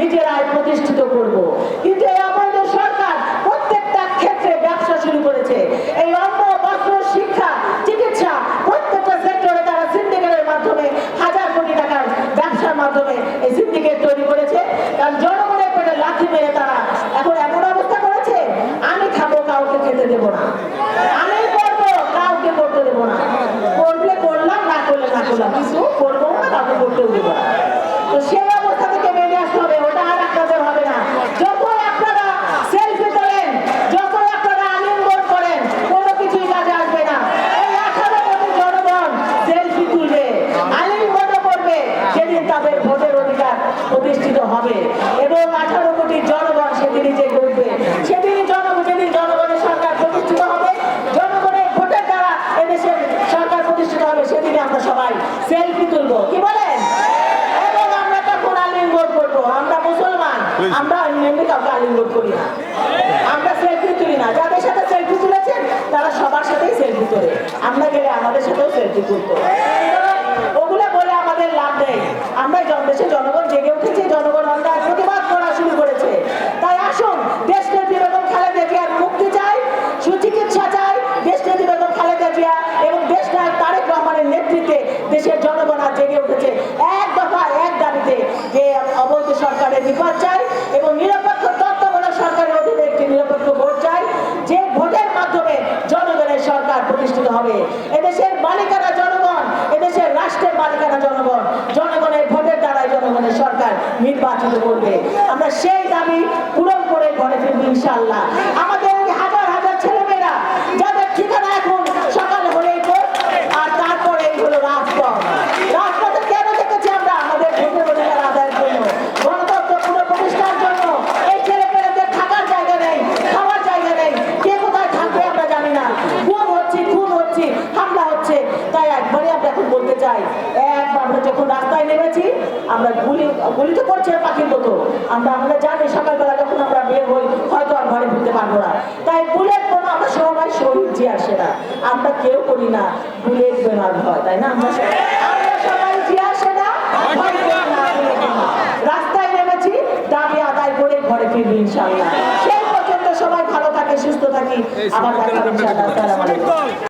নিজেরাই প্রতিষ্ঠিত করব। কিন্তু এই আমাদের সরকার প্রত্যেকটা ক্ষেত্রে ব্যবসা শুরু করেছে। এই অন্ন বস্ত্র, শিক্ষা, চিকিৎসা প্রত্যেকটা সেক্টরে তারা সিন্ডিকেটের মাধ্যমে হাজার কোটি টাকার ব্যবসার মাধ্যমে এই সিন্ডিকেট তৈরি করেছে। কারণ জনগণের পেটে লাঠি মেরে তারা এখন এমন অবস্থা করেছে, আমি খাব, কাউকে খেতে দেবো না। প্রতিষ্ঠিত হবে। এবং আঠারো কোটি জনগণ সেদিনই যে করবে সেদিনই জনগণ যেদিন জনগণের সরকার প্রতিষ্ঠিত হবে। জনগণের ভোটের দ্বারা এদেশের সরকার প্রতিষ্ঠিত হবে সেদিনে আমরা সবাই সেলফি তুলবো। কি বলেন? এবং আমরা তখন আলিঙ্গন করব। আমরা মুসলমান। আমরা এমনি কাউকে আলিঙ্গন করি না। আমরা সেলফি তুলি না। যাদের সাথে সেলফি তুলেছেন তারা সবার সাথেই সেলফি তোলে। আমরা গেলে আমাদের সাথেও সেলফি তুলতো ওগুলো বলে আমাদের লাভ নেই আমরা জন- দেশের জনগণ জেগে উঠেছে জনগণ অন্যায় প্রতিবাদ করা শুরু করেছে তাই আসুন দেশ নেত্রী বেগম খালেদা জিয়ার মুক্তি চাই, সুচিকিৎসা চাই দেশ নেত্রী বেগম খালেদা জিয়া এবং দেশ নায়ক তারেক রহমানের নেতৃত্বে দেশের জনগণ আজ জেগে উঠেছে এক দফা, এক দাবিতে যে অবৈধ সরকারের বিপদ চাই এবং নিরপেক্ষ তত্ত্বাবধায়ক সরকারের অধীনে একটি নিরপেক্ষ ভোট চাই। যে ভোটের মাধ্যমে জনগণের সরকার প্রতিষ্ঠিত হবে, এদেশের মালিকানা জনগণ, এদেশের রাষ্ট্রের মালিকানা জনগণ, জনগণের ভোটের দ্বারাই জনগণের সরকার নির্বাচিত করবে। আমরা সেই দাবি ফিরবো ইনশাল্লাহ আমাদের হাজার হাজার ছেলেমেয়েরা, যাদের ঠিকানা এখন সকালে হলেই কোর্ট আর তারপরে হলো রাজপথ। কেন থেকেছি আমরা? আমাদের জন্য। জন্য। এই থাকার জায়গা নেই, খাওয়ার জায়গা নেই। কে কোথায় থাকবে আমরা জানি না। খুন হচ্ছে হামলা হচ্ছে। তাই বলতে চাই এক আমরা যখন রাস্তায় আমরা গুলি গুলি তো করছে পাখির মতো। আমরা আমরা জানি সকালবেলা যখন আমরা বের হই ঘরে ঢুকতে পারব না। তাই বুলেট বোন আমরা সবাই শহীদ জি আসে না, আমরা কেউ করি না। বুলেট বেমার হয়, তাই না? আমরা সবাই- জি আসে না, ভয়। রাস্তায় নেমেছি দাবি আদায় করে ঘরে ফিরবি ইনশাল্লাহ সেই পর্যন্ত সবাই ভালো থাকে, সুস্থ থাকি। আবার দেখা